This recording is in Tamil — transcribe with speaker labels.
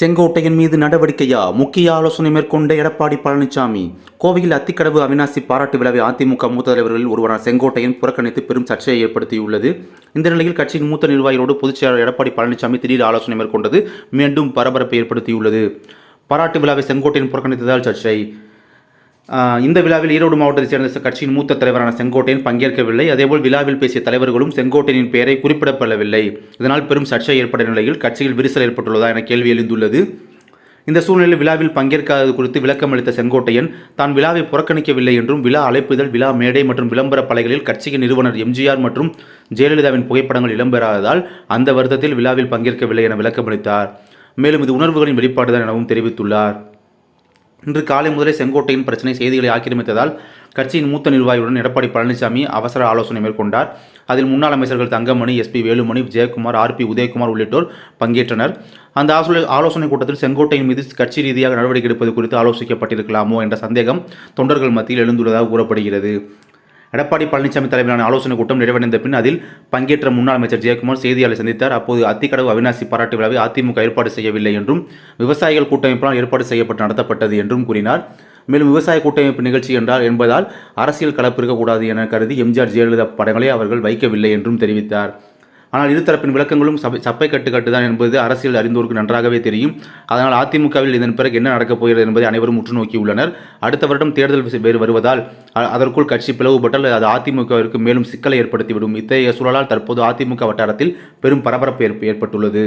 Speaker 1: செங்கோட்டையின் மீது நடவடிக்கையா? முக்கிய ஆலோசனை மேற்கொண்ட எடப்பாடி பழனிசாமி. கோவையில் அத்திக்கடவு அவினாசி பாராட்டு விழாவை அதிமுக மூத்த தலைவர்களில் ஒருவரான செங்கோட்டையன் புறக்கணித்து பெரும் சர்ச்சையை ஏற்படுத்தியுள்ளது. இந்த நிலையில் கட்சியின் மூத்த நிர்வாகிகளோடு பொதுச் செயலாளர் எடப்பாடி பழனிசாமி திடீர் ஆலோசனை மேற்கொண்டது மீண்டும் பரபரப்பை ஏற்படுத்தியுள்ளது. பாராட்டு விழாவை செங்கோட்டையன் புறக்கணித்ததால் சர்ச்சை. இந்த விழாவில் ஈரோடு மாவட்டத்தைச் சேர்ந்த கட்சியின் மூத்த தலைவரான செங்கோட்டையன் பங்கேற்கவில்லை. அதேபோல் விழாவில் பேசிய தலைவர்களும் செங்கோட்டையனின் பெயரை குறிப்பிடப்படவில்லை. இதனால் பெரும் சர்ச்சை ஏற்பட்ட நிலையில் கட்சியில் விரிசல் ஏற்பட்டுள்ளதா என கேள்வி எழுந்துள்ளது. இந்த சூழ்நிலையில் விழாவில் பங்கேற்காதது குறித்து விளக்கம் அளித்த செங்கோட்டையன் தான் விழாவை புறக்கணிக்கவில்லை என்றும் விழா அழைப்புதல் விழா மேடை மற்றும் விளம்பர பலைகளில் கட்சியின் நிறுவனர் எம்ஜிஆர் மற்றும் ஜெயலலிதாவின் புகைப்படங்கள் இடம்பெறாததால் அந்த வருத்தத்தில் விழாவில் பங்கேற்கவில்லை என விளக்கமளித்தார். மேலும் இது உணர்வுகளின் வெளிப்பாடுதான் எனவும் தெரிவித்துள்ளார். இன்று காலை முதலே செங்கோட்டையின் பிரச்சனை செய்திகளை ஆக்கிரமித்ததால் கட்சியின் மூத்த நிர்வாகியுடன் எடப்பாடி பழனிசாமி அவசர ஆலோசனை மேற்கொண்டார். அதில் முன்னாள் அமைச்சர்கள் தங்கமணி எஸ்பி வேலுமணி ஜெயக்குமார் ஆர்பி உதயகுமார் உள்ளிட்டோர் பங்கேற்றனர். அந்த ஆலோசனை கூட்டத்தில் செங்கோட்டையின் மீது கட்சி ரீதியாக நடவடிக்கை எடுப்பது குறித்து ஆலோசிக்கப்பட்டிருக்கலாமோ என்ற சந்தேகம் தொண்டர்கள் மத்தியில் எழுந்துள்ளதாக கூறப்படுகிறது. எடப்பாடி பழனிசாமி தலைமையிலான ஆலோசனைக் கூட்டம் நிறைவடைந்த பின் அதில் பங்கேற்ற முன்னாள் அமைச்சர் ஜெயக்குமார் செய்தியாளர் சந்தித்தார். அப்போது அத்திக்கடவு அவினாசி பாராட்டு விழாவை அதிமுக ஏற்பாடு செய்யவில்லை என்றும் விவசாயிகள் கூட்டமைப்பினால் ஏற்பாடு செய்யப்பட்டு நடத்தப்பட்டது என்றும் கூறினார். மேலும் விவசாய கூட்டமைப்பு நிகழ்ச்சி என்றால் என்பதால் அரசியல் கலப்பு இருக்கக்கூடாது என கருதி எம்ஜிஆர் ஜெயலலிதா படங்களை அவர்கள் வைக்கவில்லை என்றும் தெரிவித்தார். ஆனால் இருதரப்பின் விளக்கங்களும் சபை சப்பை கட்டு கட்டுதான் என்பது அரசியல் அறிந்தோருக்கு நன்றாகவே தெரியும். அதனால் அதிமுகவில் இதன் பிறகு என்ன நடக்கப் போகிறது என்பதை அனைவரும் உற்று நோக்கியுள்ளனர் அடுத்த வருடம் தேர்தல் வேறு வருவதால் அதற்குள் கட்சி பிளவுபட்டால் அது அதிமுகவிற்கு மேலும் சிக்கலை ஏற்படுத்திவிடும். இத்தகைய சூழலால் தற்போது அதிமுக வட்டாரத்தில் பெரும் பரபரப்பு ஏற்பட்டுள்ளது.